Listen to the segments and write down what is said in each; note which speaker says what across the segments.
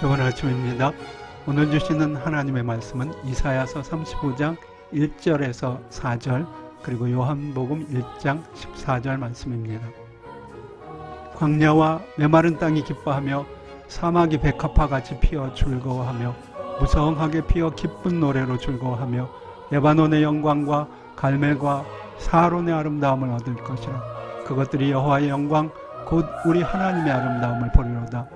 Speaker 1: 좋은 아침입니다. 오늘 주시는 하나님의 말씀은 이사야서 35장 1절에서 4절 그리고 요한복음 1장 14절 말씀입니다. 광야와 메마른 땅이 기뻐하며 사막이 백합화 같이 피어 즐거워하며 무성하게 피어 기쁜 노래로 즐거워하며 레바논의 영광과 갈멜과 사론의 아름다움을 얻을 것이라 그것들이 여호와의 영광 곧 우리 하나님의 아름다움을 보리로다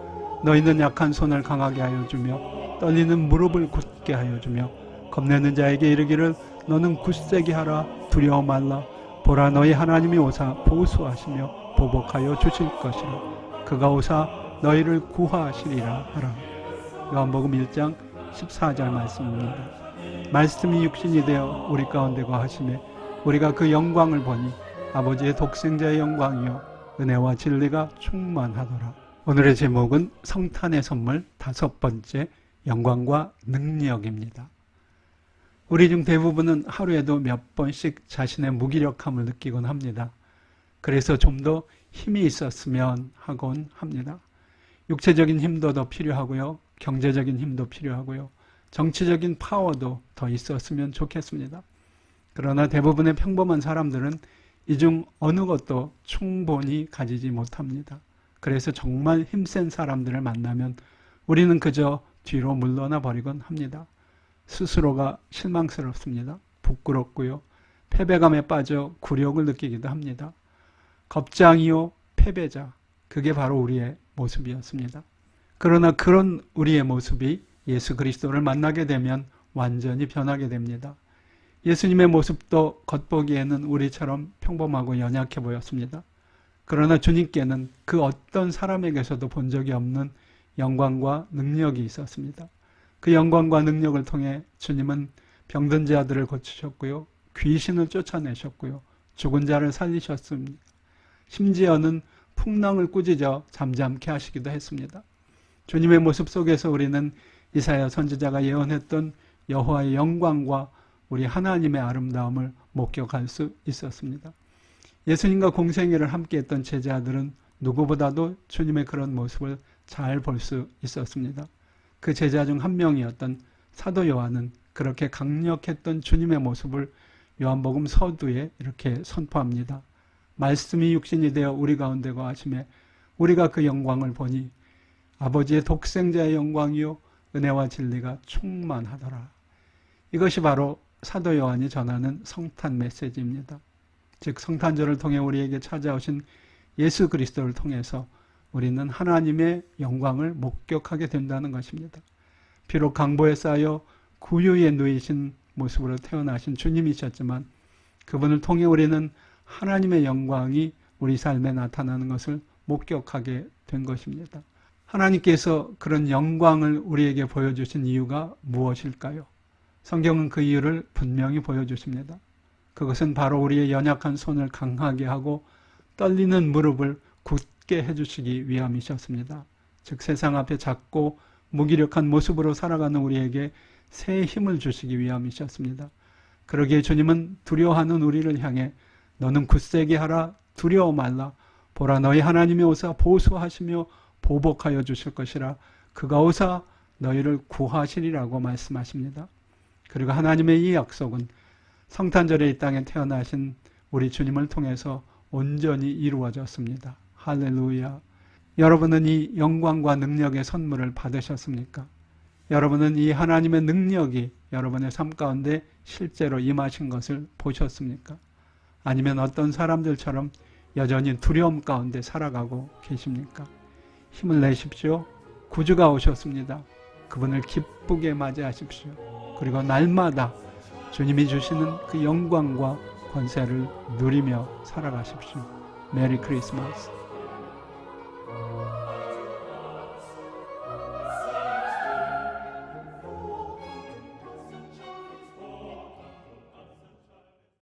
Speaker 1: 너희는 약한 손을 강하게 하여 주며 떨리는 무릎을 굳게 하여 주며 겁내는 자에게 이르기를 너는 굳세게 하라 두려워 말라. 보라 너희 하나님이 오사 보수하시며 보복하여 주실 것이라. 그가 오사 너희를 구하시리라 하라. 요한복음 1장 14절 말씀입니다. 말씀이 육신이 되어 우리 가운데 거하심에 우리가 그 영광을 보니 아버지의 독생자의 영광이요 은혜와 진리가 충만하더라 오늘의 제목은 성탄의 선물 다섯 번째 영광과 능력입니다. 우리 중 대부분은 하루에도 몇 번씩 자신의 무기력함을 느끼곤 합니다. 그래서 좀 더 힘이 있었으면 하곤 합니다. 육체적인 힘도 더 필요하고요. 경제적인 힘도 필요하고요. 정치적인 파워도 더 있었으면 좋겠습니다. 그러나 대부분의 평범한 사람들은 이 중 어느 것도 충분히 가지지 못합니다. 그래서 정말 힘센 사람들을 만나면 우리는 그저 뒤로 물러나 버리곤 합니다. 스스로가 실망스럽습니다. 부끄럽고요. 패배감에 빠져 굴욕을 느끼기도 합니다. 겁장이요, 패배자. 그게 바로 우리의 모습이었습니다. 그러나 그런 우리의 모습이 예수 그리스도를 만나게 되면 완전히 변하게 됩니다. 예수님의 모습도 겉보기에는 우리처럼 평범하고 연약해 보였습니다. 그러나 주님께는 그 어떤 사람에게서도 본 적이 없는 영광과 능력이 있었습니다. 그 영광과 능력을 통해 주님은 병든 자들을 고치셨고요. 귀신을 쫓아내셨고요. 죽은 자를 살리셨습니다. 심지어는 풍랑을 꾸짖어 잠잠케 하시기도 했습니다. 주님의 모습 속에서 우리는 이사야 선지자가 예언했던 여호와의 영광과 우리 하나님의 아름다움을 목격할 수 있었습니다. 예수님과 공생애를 함께했던 제자들은 누구보다도 주님의 그런 모습을 잘 볼 수 있었습니다. 그 제자 중 한 명이었던 사도 요한은 그렇게 강력했던 주님의 모습을 요한복음 서두에 이렇게 선포합니다. 말씀이 육신이 되어 우리 가운데 거하심에 우리가 그 영광을 보니 아버지의 독생자의 영광이요 은혜와 진리가 충만하더라. 이것이 바로 사도 요한이 전하는 성탄 메시지입니다. 즉 성탄절을 통해 우리에게 찾아오신 예수 그리스도를 통해서 우리는 하나님의 영광을 목격하게 된다는 것입니다. 비록 강보에 쌓여 구유에 누이신 모습으로 태어나신 주님이셨지만 그분을 통해 우리는 하나님의 영광이 우리 삶에 나타나는 것을 목격하게 된 것입니다. 하나님께서 그런 영광을 우리에게 보여주신 이유가 무엇일까요? 성경은 그 이유를 분명히 보여주십니다. 그것은 바로 우리의 연약한 손을 강하게 하고 떨리는 무릎을 굳게 해주시기 위함이셨습니다. 즉 세상 앞에 작고 무기력한 모습으로 살아가는 우리에게 새 힘을 주시기 위함이셨습니다. 그러기에 주님은 두려워하는 우리를 향해 너는 굳세게 하라 두려워 말라 보라 너희 하나님이 오사 보수하시며 보복하여 주실 것이라 그가 오사 너희를 구하시리라고 말씀하십니다. 그리고 하나님의 이 약속은 성탄절에 이 땅에 태어나신 우리 주님을 통해서 온전히 이루어졌습니다. 할렐루야. 여러분은 이 영광과 능력의 선물을 받으셨습니까? 여러분은 이 하나님의 능력이 여러분의 삶 가운데 실제로 임하신 것을 보셨습니까? 아니면 어떤 사람들처럼 여전히 두려움 가운데 살아가고 계십니까? 힘을 내십시오. 구주가 오셨습니다. 그분을 기쁘게 맞이하십시오. 그리고 날마다 주님이 주시는 그 영광과 권세를 누리며 살아가십시오. 메리 크리스마스.